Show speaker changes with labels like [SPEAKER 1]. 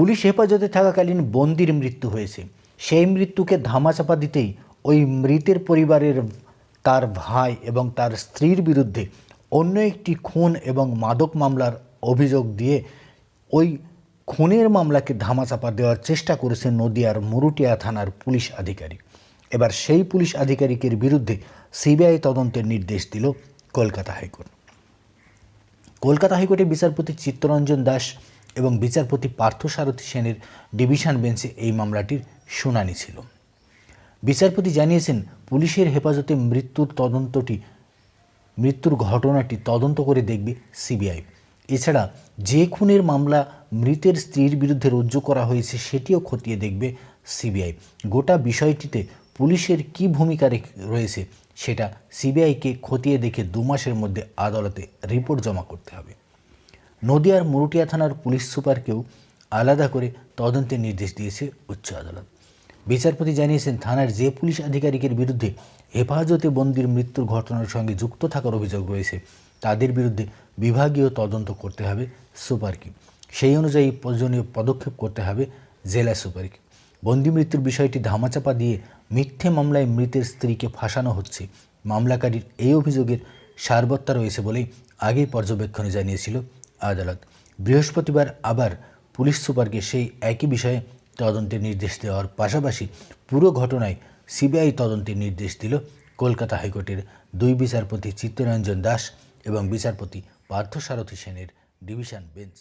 [SPEAKER 1] Police হেফাজতে থাকাকালীন বন্দির মৃত্যু হয়েছে। সেই মৃত্যুকে ধামাচাপা দিতেই ওই মৃতের পরিবারের তার ভাই এবং তার স্ত্রীর বিরুদ্ধে অন্য একটি খুন এবং মাদক মামলার অভিযোগ দিয়ে ওই খুনের মামলাকে ধামাচাপা দেওয়ার চেষ্টা করেছে নদিয়ার মুরুটিয়া থানার পুলিশ আধিকারিক। এবার সেই পুলিশ আধিকারিকের বিরুদ্ধে সিবিআই তদন্তের নির্দেশ দিল কলকাতা হাইকোর্ট। কলকাতা হাইকোর্টে বিচারপতি চিত্তরঞ্জন দাস এবং বিচারপতি পার্থসারথী সেনের ডিভিশন বেঞ্চে এই মামলাটির শুনানি ছিল। বিচারপতি জানিয়েছেন, পুলিশের হেফাজতে মৃত্যুর তদন্তটি, মৃত্যুর ঘটনাটি তদন্ত করে দেখবে সিবিআই। এছাড়া যে খুনের মামলা মৃতের স্ত্রীর বিরুদ্ধে রুজু করা হয়েছে সেটিও খতিয়ে দেখবে সিবিআই। গোটা বিষয়টিতে পুলিশের কী ভূমিকা রয়েছে সেটা সিবিআইকে খতিয়ে দেখে দু মাসের মধ্যে আদালতে রিপোর্ট জমা করতে হবে। নদিয়ার মুরুটিয়া থানার পুলিশ সুপারকেও আলাদা করে তদন্তের নির্দেশ দিয়েছে উচ্চ আদালত। বিচারপতি জানিয়েছেন, থানার যে পুলিশ আধিকারিকের বিরুদ্ধে হেফাজতে বন্দির মৃত্যুর ঘটনার সঙ্গে যুক্ত থাকার অভিযোগ রয়েছে, তাদের বিরুদ্ধে বিভাগীয় তদন্ত করতে হবে সুপারকে। সেই অনুযায়ী প্রয়োজনীয় পদক্ষেপ করতে হবে জেলা সুপারকে। বন্দি মৃত্যুর বিষয়টি ধামাচাপা দিয়ে মিথ্যে মামলায় মৃতের স্ত্রীকে ফাঁসানো হচ্ছে। মামলাকারীর এই অভিযোগের সারবত্তা রয়েছে বলেই আগেই পর্যবেক্ষণে জানিয়েছিল আদালত। বৃহস্পতিবার আবার পুলিশ সুপারকে সেই একই বিষয়ে তদন্তের নির্দেশ দেওয়ার পাশাপাশি পুরো ঘটনায় সিবিআই তদন্তের নির্দেশ দিল কলকাতা হাইকোর্টের দুই বিচারপতি চিত্তরঞ্জন দাস এবং বিচারপতি পার্থসারথী সেনের ডিভিশন বেঞ্চ।